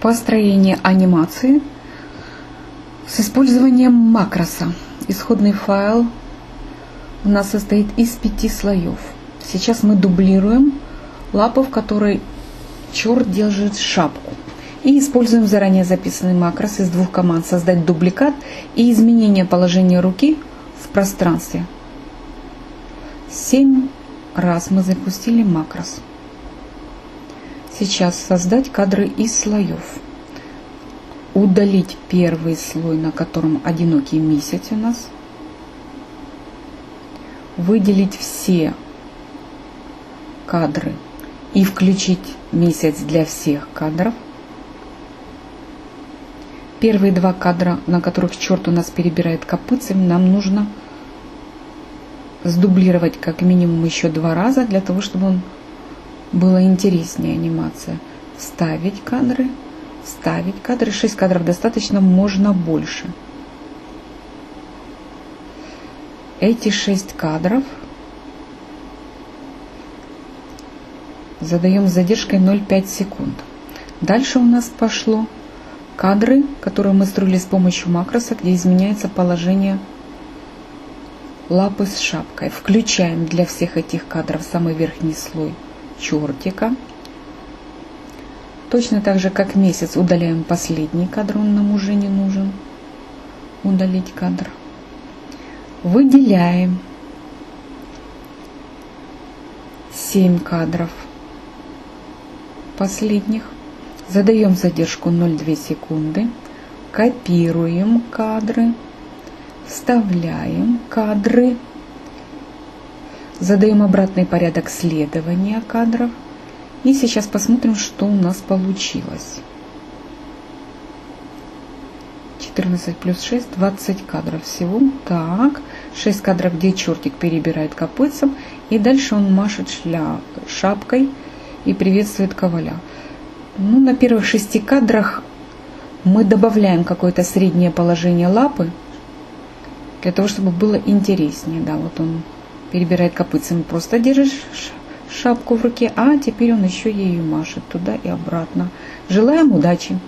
Построение анимации с использованием макроса. Исходный файл у нас состоит из пяти слоев. Сейчас мы дублируем лапу, в которой черт держит шапку. И используем заранее записанный макрос из двух команд «Создать дубликат» и изменение положения руки в пространстве. Семь раз мы запустили макрос. Сейчас создать кадры из слоев. Удалить первый слой, на котором одинокий месяц у нас. Выделить все кадры и включить месяц для всех кадров. Первые два кадра, на которых черт у нас перебирает копытцем, нам нужно сдублировать как минимум еще два раза, для того, чтобы он была интереснее анимация. Ставить кадры, ставить кадры. 6 кадров достаточно, можно больше. Эти 6 кадров задаем с задержкой 0,5 секунд. Дальше у нас пошло кадры, которые мы строили с помощью макроса, где изменяется положение лапы с шапкой. Включаем для всех этих кадров самый верхний слой чертика. Точно так же, как месяц, удаляем последний кадр, он нам уже не нужен. Удалить кадр. Выделяем 7 кадров последних. Задаем задержку 0,2 секунды. Копируем кадры. Вставляем кадры. Задаем обратный порядок следования кадров. И сейчас посмотрим, что у нас получилось. 14 плюс 6, 20 кадров всего. Так, 6 кадров, где чертик перебирает копытцем. И дальше он машет шля... шапкой и приветствует коваля. Ну, на первых шести кадрах мы добавляем какое-то среднее положение лапы, для того, чтобы было интереснее. Да, вот он перебирает копытцем, просто держишь шапку в руке, а теперь он еще ею машет туда и обратно. Желаем удачи!